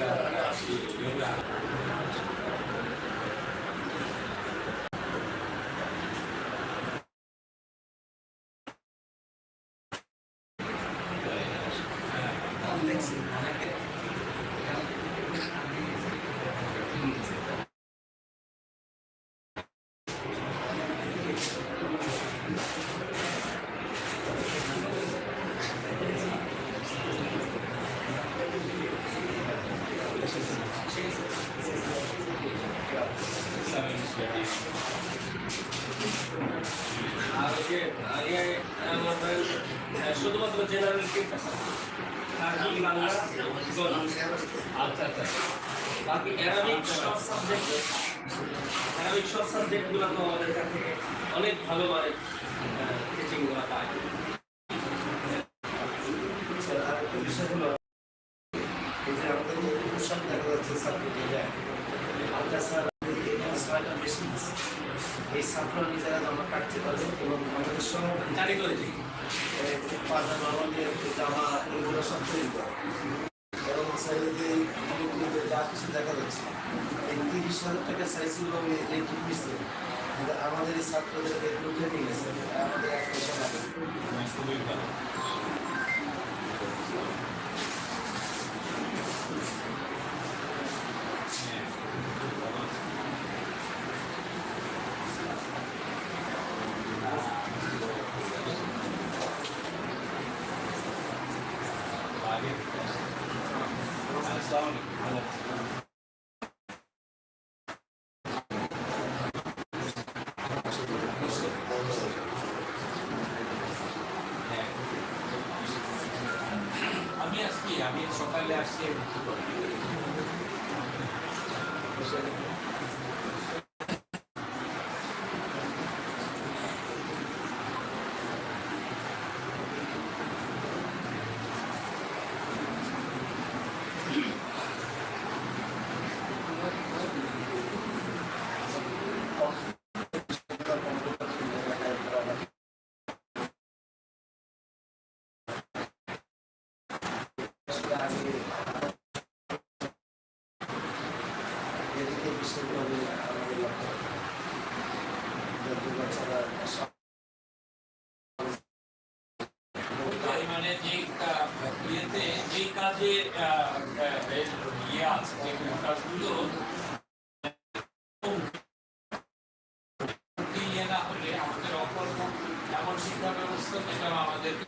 আর ওই যে আচ্ছা আচ্ছা বাকি অ্যারাবিক সব তো আমাদের কাছ অনেক ভালো মানে টিচিংগুলো পায় আচ্ছা, আর একটা বিষয় হলো, এই যে আমাদের যে পোশাক দেখা যাচ্ছে ছাত্রদের গায়ে, আলট্রাসাউন্ড এই ছয়টা মেশিন আছে। এই জমা কাটতে পারবে এবং আমাদের জানি করেছি উৎপাদন আমাদের জামা এগুলো সব তৈরি করে। এবং সাইডে যা কিছু দেখা যাচ্ছে, এই তিরিশ হাজার টাকা সাইজগুলো আমি এই মিস্ত্রি আমাদের এই ছাত্রদের এগুলো ট্রেনিং আছে, আমাদের এক পয়সা লাগে খুবই ভালো আমি আজকে আমি সকালে আসছি এদিকে বিশেষভাবে আমাদের লক্ষ্য যাতে বাচ্চারা মানে যে ইয়েতে যে কাজে ইয়ে আছে, যে কাজগুলো ইয়ে না হলে আমাদের অকর্ম এমন শিক্ষা ব্যবস্থা যেটা আমাদেরকে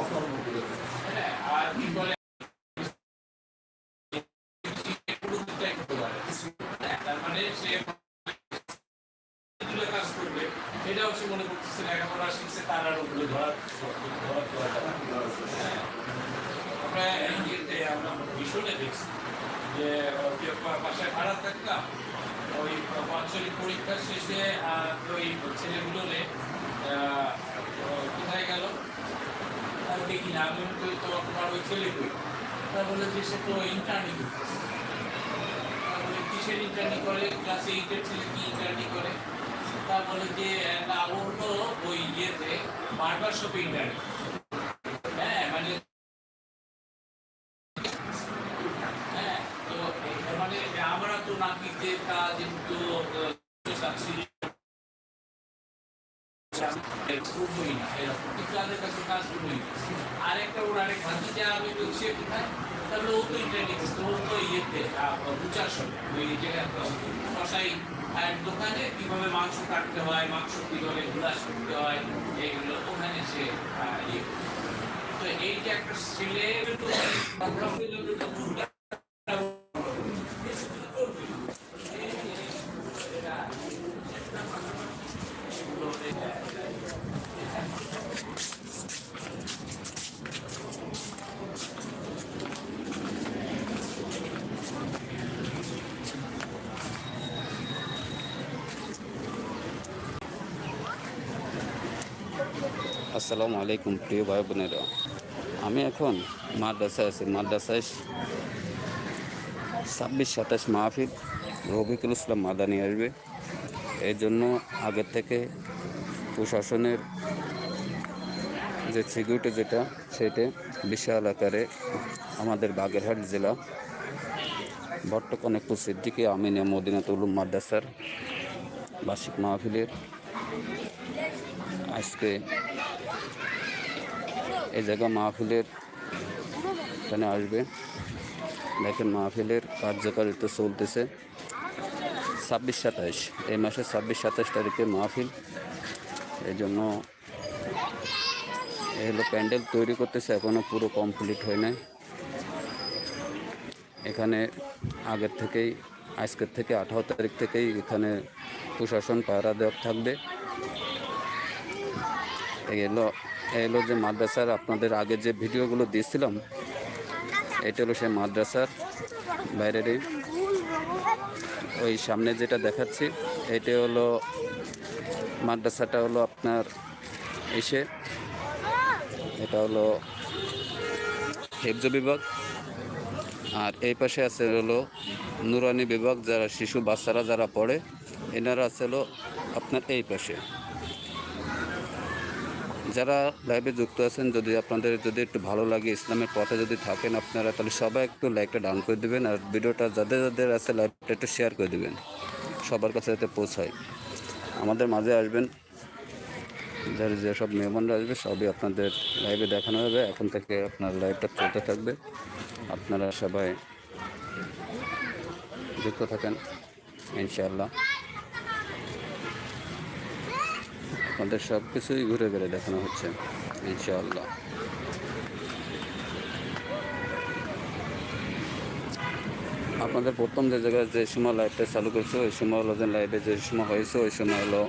অকর্মগুলো হ্যাঁ, আর কি বলে পুরোটাই করতে পারে। হ্যাঁ, তার মানে সে করবে এটাও সে মনে করতেছে লেখাপড়া শিখছে তার ওগুলো ধরা। আমরা আমরা ভীষণে দেখছি যে বাসায় ভাড়া থাকতাম ওই বাৎসরিক পরীক্ষা শেষে ওই ছেলেগুলোরে আহ, কোথায় গেল? আর দেখি না আমি তো তোমার ওই ছেলে কই তা বলে যে সে তো ইন্টার্নি তারপরে কিসের ইন্টার্নি করে? ক্লাস এইটের ছেলে কি ইন্টার্নি করে? তারপরে যে না ওই ইয়েতে, বারবার শপে হ্যাঁ মানে হ্যাঁ মানে আরেকটা ওর আরেক যা আমি বলছি কোথায়? তাহলে ও তো ইন্টারনেট ও তো ইয়েতে বুচার আর দোকানে কীভাবে মাংস কাটতে হয়, মাংস কীভাবে গুলাস করতে হয়, এইগুলো ওখানে সে তো এই। যে একটা সিলে আসসালামু আলাইকুম, প্রিয় ভাই বোনেরা আমি এখন মাদ্রাসায় আছি। মাদ্রাসায় ছাব্বিশ, সাতাশ মাহফিল রবিকুল ইসলাম মাদানি আসবে। এই জন্য আগের থেকে প্রশাসনের যে সিকিউরিটি যেটা, সেটা বিশাল আকারে আমাদের বাগেরহাট জেলা বট্টকনেকপুর সিদ্দিকি আমিনিয়া মদিনাতুল মাদ্রাসার বার্ষিক মাহফিলের আজকে এই জায়গা মাহফিলের এখানে আসবে। দেখেন মাহফিলের কার্যকারিতা চলতেছে। ছাব্বিশ সাতাইশ, এই মাসের ছাব্বিশ সাতাইশ তারিখে মাহফিল। এই জন্য এই হলো প্যান্ডেল তৈরি করতেছে এখনও পুরো কমপ্লিট হয় নাই। এখানে আগের থেকেই, আজকের থেকে আঠারো তারিখ থেকেই এখানে প্রশাসন পাহারা দেওয়া থাকবে। এলো এই যে মাদ্রাসার আপনাদের আগে যে ভিডিওগুলো দিয়েছিলাম, এটা হলো সেই মাদ্রাসার বাইরেরই ওই সামনে যেটা দেখাচ্ছি, এটা হলো মাদ্রাসাটা হলো আপনার এসে, এটা হলো হেফজ বিভাগ, আর এই পাশে আছে হলো নুরানি বিভাগ, যারা শিশু, বাচ্চারা যারা পড়ে, এনারা আছে হলো আপনার এই পাশে। যারা লাইভে যুক্ত আছেন, যদি আপনাদের যদি একটু ভালো লাগে ইসলামের পথে যদি থাকেন আপনারা, তাহলে সবাই একটু লাইকটা ডাউন করে দেবেন আর ভিডিওটা যাদের যাদের আছে লাইভটা একটু শেয়ার করে দেবেন। সবার কাছে যাতে পৌঁছায়। আমাদের মাঝে আসবেন। যার যেসব মেহমানরা আসবে, সবই আপনাদের লাইভে দেখানো হবে। এখন থেকে আপনার লাইভটা চলতে থাকবে। আপনারা সবাই যুক্ত থাকেন, ইনশাআল্লাহ। আপনাদের সব কিছুই ঘুরে ঘুরে দেখানো হচ্ছে, ইনশাআল্লাহ। আপনাদের প্রথম যে জায়গায় যে সময় লাইভটা চালু করছে, ওই সময় হলো যে লাইভে যে সময় হয়েছে, ওই সময় হলো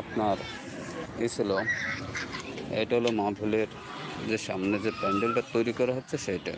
আপনার এই ছিল, এটা হলো মাহফিলের যে সামনে যে প্যান্ডেলটা তৈরি করা হচ্ছে, সেইটা।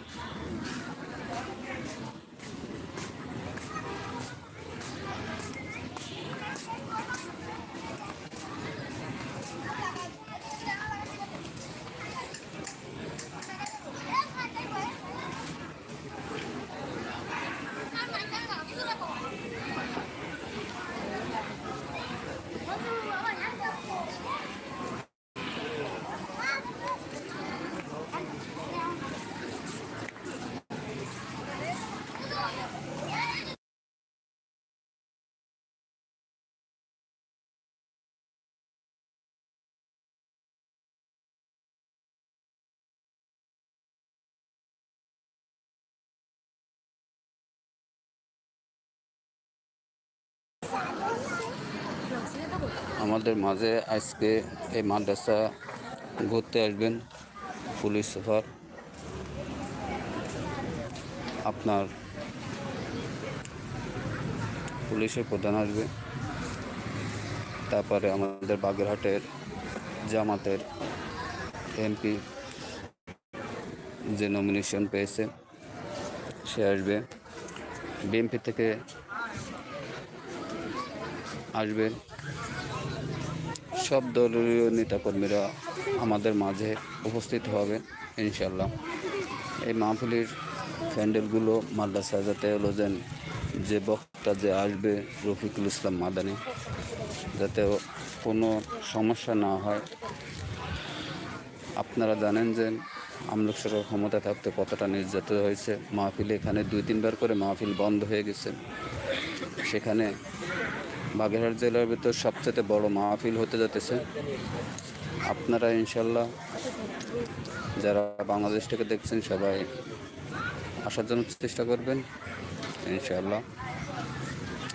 আমাদের মাঝে আজকে এই মাদ্রাসা ঘুরতে আসবেন পুলিশ সুপার। আপনার পুলিশের প্রধান আসবে। তারপরে আমাদের বাগেরহাটের জামাতের এমপি যে নমিনেশন পেয়েছে, সে আসবে। বিএমপি থেকে আসবে। সব দলীয় নেতাকর্মীরা আমাদের মাঝে উপস্থিত হবে ইনশাল্লাহ এই মাহফিলের প্যান্ডেলগুলো মাদ্রাসা যাতে হলো যেন যে বক্তা যে আসবে, রফিকুল ইসলাম মাদানি, যাতে কোনো সমস্যা না হয়। আপনারা জানেন যে আমলক সরকার ক্ষমতা থাকতে কতটা নির্যাতিত হয়েছে। মাহফিল এখানে দুই তিনবার করে মাহফিল বন্ধ হয়ে গেছে। সেখানে বাগেরহাট জেলার ভিতর সবচেয়ে বড় মাহফিল হতে যেতেছে আপনারা ইনশাল্লাহ যারা বাংলাদেশ থেকে দেখছেন সবাই আসার জন্য চেষ্টা করবেন ইনশাল্লাহ